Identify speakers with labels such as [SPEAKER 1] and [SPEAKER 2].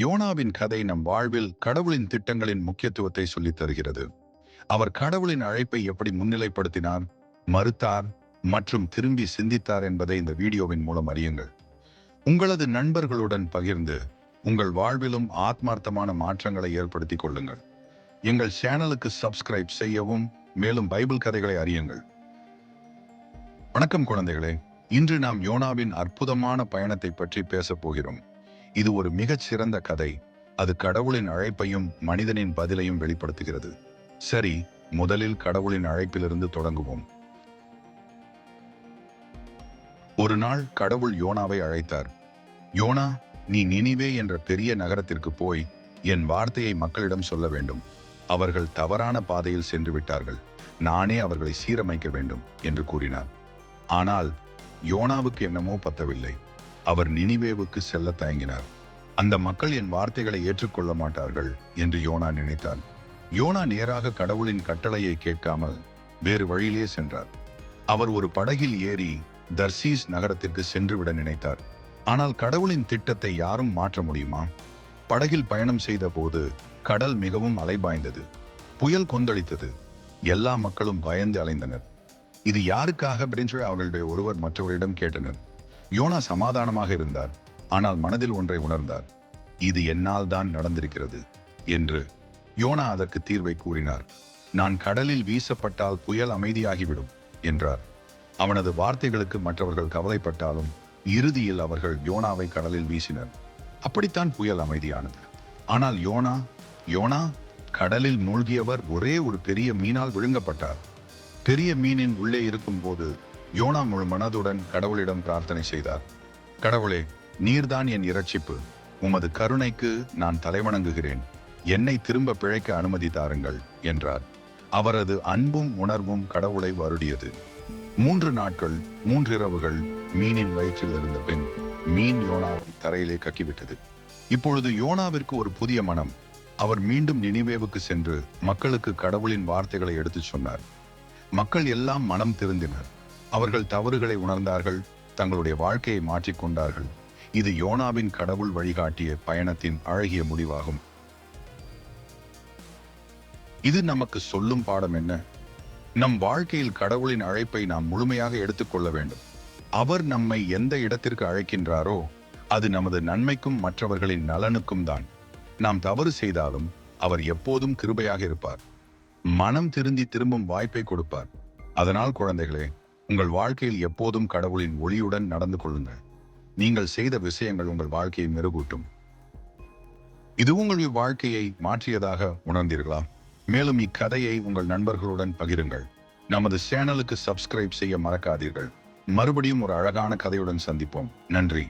[SPEAKER 1] யோனாவின் கதை நம் வாழ்வில் கடவுளின் திட்டங்களின் முக்கியத்துவத்தை சொல்லித் தருகிறது. அவர் கடவுளின் அழைப்பை எப்படி முன்னிலைப்படுத்தினார் மறுத்தார் மற்றும் திரும்பி சிந்தித்தார் என்பதை இந்த வீடியோவின் மூலம் அறியுங்கள். உங்களது நண்பர்களுடன் பகிர்ந்து உங்கள் வாழ்விலும் ஆத்மார்த்தமான மாற்றங்களை ஏற்படுத்திக் கொள்ளுங்கள். எங்கள் சேனலுக்கு சப்ஸ்கிரைப் செய்யவும் மேலும் பைபிள் கதைகளை அறியுங்கள். வணக்கம் குழந்தைகளே. இன்று நாம் யோனாவின் அற்புதமான பயணத்தை பற்றி பேசப் போகிறோம். இது ஒரு மிகச்சிறந்த கதை. அது கடவுளின் அழைப்பையும் மனிதனின் பதிலையும் வெளிப்படுத்துகிறது. சரி முதலில் கடவுளின் அழைப்பிலிருந்து தொடங்குவோம். ஒரு நாள் கடவுள் யோனாவை அழைத்தார். யோனா நீ நினிவே என்ற பெரிய நகரத்திற்கு போய் என் வார்த்தையை மக்களிடம் சொல்ல வேண்டும். அவர்கள் தவறான பாதையில் சென்று விட்டார்கள். நானே அவர்களை சீரமைக்க வேண்டும் என்று கூறினார். ஆனால் யோனாவுக்கு என்னமோ பத்தவில்லை. அவர் நினிவேவுக்கு செல்ல தயங்கினார். அந்த மக்கள் என் வார்த்தைகளை ஏற்றுக்கொள்ள மாட்டார்கள் என்று யோனா நினைத்தார் யோனா நேராக கடவுளின் கட்டளையை கேட்காமல் வேறு வழியிலே சென்றார். அவர் ஒரு படகில் ஏறி தர்சீஸ் நகரத்திற்கு சென்றுவிட நினைத்தார். ஆனால் கடவுளின் திட்டத்தை யாரும் மாற்ற முடியுமா? படகில் பயணம் செய்த போது கடல் மிகவும் அலைபாய்ந்தது. புயல் கொந்தளித்தது. எல்லா மக்களும் பயந்து அலைந்தனர். இது யாருக்காக? அப்படின்னு அவர்களுடைய ஒருவர் மற்றவரிடம் கேட்டனர். யோனா சமாதானமாக இருந்தார். ஆனால் மனதில் ஒன்றை உணர்ந்தார். இது என்னால் தான் நடந்திருக்கிறது என்று யோனா அதற்கு தீர்வை கூறினார். நான் கடலில் வீசப்பட்டால் புயல் அமைதியாகிவிடும் என்றார். அவனது வார்த்தைகளுக்கு மற்றவர்கள் கவலைப்பட்டாலும் இறுதியில் அவர்கள் யோனாவை கடலில் வீசினர். அப்படித்தான் புயல் அமைதியானது. ஆனால் யோனா யோனா கடலில் மூழ்கியவர் ஒரே ஒரு பெரிய மீனால் விழுங்கப்பட்டார். பெரிய மீனின் உள்ளே இருக்கும்போது யோனா முழு மனதுடன் கடவுளிடம் பிரார்த்தனை செய்தார். கடவுளே நீர்தான் என் இரட்சிப்பு. உமது கருணைக்கு நான் தலைவணங்குகிறேன். என்னை திரும்ப பிழைக்க அனுமதி தாருங்கள் என்றார். அவரது அன்பும் உணர்வும் கடவுளை வருடியது. மூன்று நாட்கள் மூன்று இரவுகள் மீனின் வயிற்றில் இருந்த பின் மீன் யோனாவை தரையிலே கக்கிவிட்டது. இப்பொழுது யோனாவிற்கு ஒரு புதிய மனம். அவர் மீண்டும் நினைவேவுக்கு சென்று மக்களுக்கு கடவுளின் வார்த்தைகளை எடுத்துச் சொன்னார். மக்கள் எல்லாம் மனம் திருந்தினர். அவர்கள் தவறுகளை உணர்ந்தார்கள் தங்களுடைய வாழ்க்கையை மாற்றிக்கொண்டார்கள் இது யோனாவின் கடவுள் வழிகாட்டிய பயணத்தின் அழகிய முடிவாகும். இது நமக்கு சொல்லும் பாடம் என்ன? நம் வாழ்க்கையில் கடவுளின் அழைப்பை நாம் முழுமையாக எடுத்துக்கொள்ள வேண்டும். அவர் நம்மை எந்த இடத்திற்கு அழைக்கின்றாரோ அது நமது நன்மைக்கும் மற்றவர்களின் நலனுக்கும் தான். நாம் தவறு செய்தாலும் அவர் எப்போதும் கிருபையாக இருப்பார். மனம் திருந்தி திரும்பும் வாய்ப்பை கொடுப்பார். அதனால் குழந்தைகளே உங்கள் வாழ்க்கையில் எப்போதும் கடவுளின் ஒளியுடன் நடந்து கொள்ளுங்கள். நீங்கள் செய்த விஷயங்கள் உங்கள் வாழ்க்கையை மெருகூட்டும். இது உங்கள் வாழ்க்கையை மாற்றியதாக உணர்ந்தீர்களா? மேலும் இக்கதையை உங்கள் நண்பர்களுடன் பகிருங்கள். நமது சேனலுக்கு சப்ஸ்கிரைப் செய்ய மறக்காதீர்கள். மறுபடியும் ஒரு அழகான கதையுடன் சந்திப்போம். நன்றி.